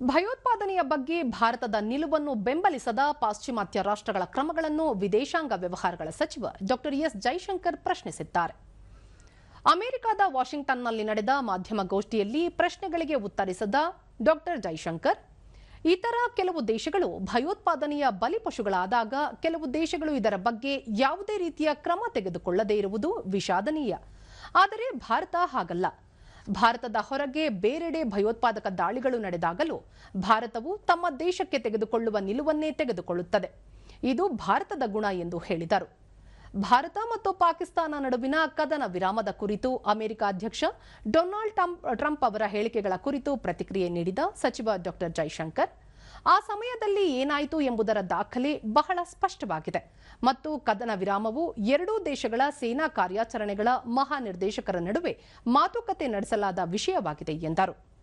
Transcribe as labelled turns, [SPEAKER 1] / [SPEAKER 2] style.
[SPEAKER 1] ಭಯೋತ್ಪಾದನೆಯ ಬಗ್ಗೆ ಭಾರತದ ನಿಲುವನ್ನು ಬೆಂಬಲಿಸದ ಪಾಶ್ಚಿಮಾತ್ಯ ರಾಷ್ಟ್ರಗಳ ಕ್ರಮಗಳನ್ನು ವಿದೇಶಾಂಗ ವ್ಯವಹಾರಗಳ ಸಚಿವ ಡಾಕ್ಟರ್ ಎಸ್ ಜೈಶಂಕರ್ ಪ್ರಶ್ನಿಸಿದ್ದಾರೆ. ಅಮೆರಿಕದ ವಾಷಿಂಗ್ಟನ್ನಲ್ಲಿ ನಡೆದ ಮಾಧ್ಯಮ ಗೋಷ್ಠಿಯಲ್ಲಿ ಪ್ರಶ್ನೆಗಳಿಗೆ ಉತ್ತರಿಸದ ಡಾಕ್ಟರ್ ಜೈಶಂಕರ್, ಇತರ ಕೆಲವು ದೇಶಗಳು ಭಯೋತ್ಪಾದನೆಯ ಬಲಿಪಶುಗಳಾದಾಗ ಕೆಲವು ದೇಶಗಳು ಇದರ ಬಗ್ಗೆ ಯಾವುದೇ ರೀತಿಯ ಕ್ರಮ ತೆಗೆದುಕೊಳ್ಳದೇ ಇರುವುದು ವಿಷಾದನೀಯ. ಆದರೆ ಭಾರತ ಹಾಗಲ್ಲ. ಭಾರತದ ಹೊರಗೆ ಬೇರೆಡೆ ಭಯೋತ್ಪಾದಕ ದಾಳಿಗಳು ನಡೆದಾಗಲೂ ಭಾರತವು ತಮ್ಮ ದೇಶಕ್ಕೆ ತೆಗೆದುಕೊಳ್ಳುವ ನಿಲುವನ್ನೇ ತೆಗೆದುಕೊಳ್ಳುತ್ತದೆ. ಇದು ಭಾರತದ ಗುಣ ಎಂದು ಹೇಳಿದರು. ಭಾರತ ಮತ್ತು ಪಾಕಿಸ್ತಾನ ನಡುವಿನ ಕದನ ವಿರಾಮದ ಕುರಿತು ಅಮೆರಿಕ ಅಧ್ಯಕ್ಷ ಡೊನಾಲ್ಡ್ ಟ್ರಂಪ್ ಅವರ ಹೇಳಿಕೆಗಳ ಕುರಿತು ಪ್ರತಿಕ್ರಿಯೆ ನೀಡಿದ ಸಚಿವ ಡಾಕ್ಟರ್ ಜೈಶಂಕರ್ ಆ ಸಮಯದಲ್ಲಿ ಏನಾಯಿತು ಎಂಬುದರ ದಾಖಲೆ ಬಹಳ ಸ್ಪಷ್ಟವಾಗಿದೆ. ಮತ್ತು ಕದನ ವಿರಾಮವು ಎರಡೂ ದೇಶಗಳ ಸೇನಾ ಕಾರ್ಯಾಚರಣೆಗಳ ಮಹಾನಿರ್ದೇಶಕರ ನಡುವೆ ಮಾತುಕತೆ ನಡೆಸಲಾದ ವಿಷಯವಾಗಿದೆ ಎಂದರು.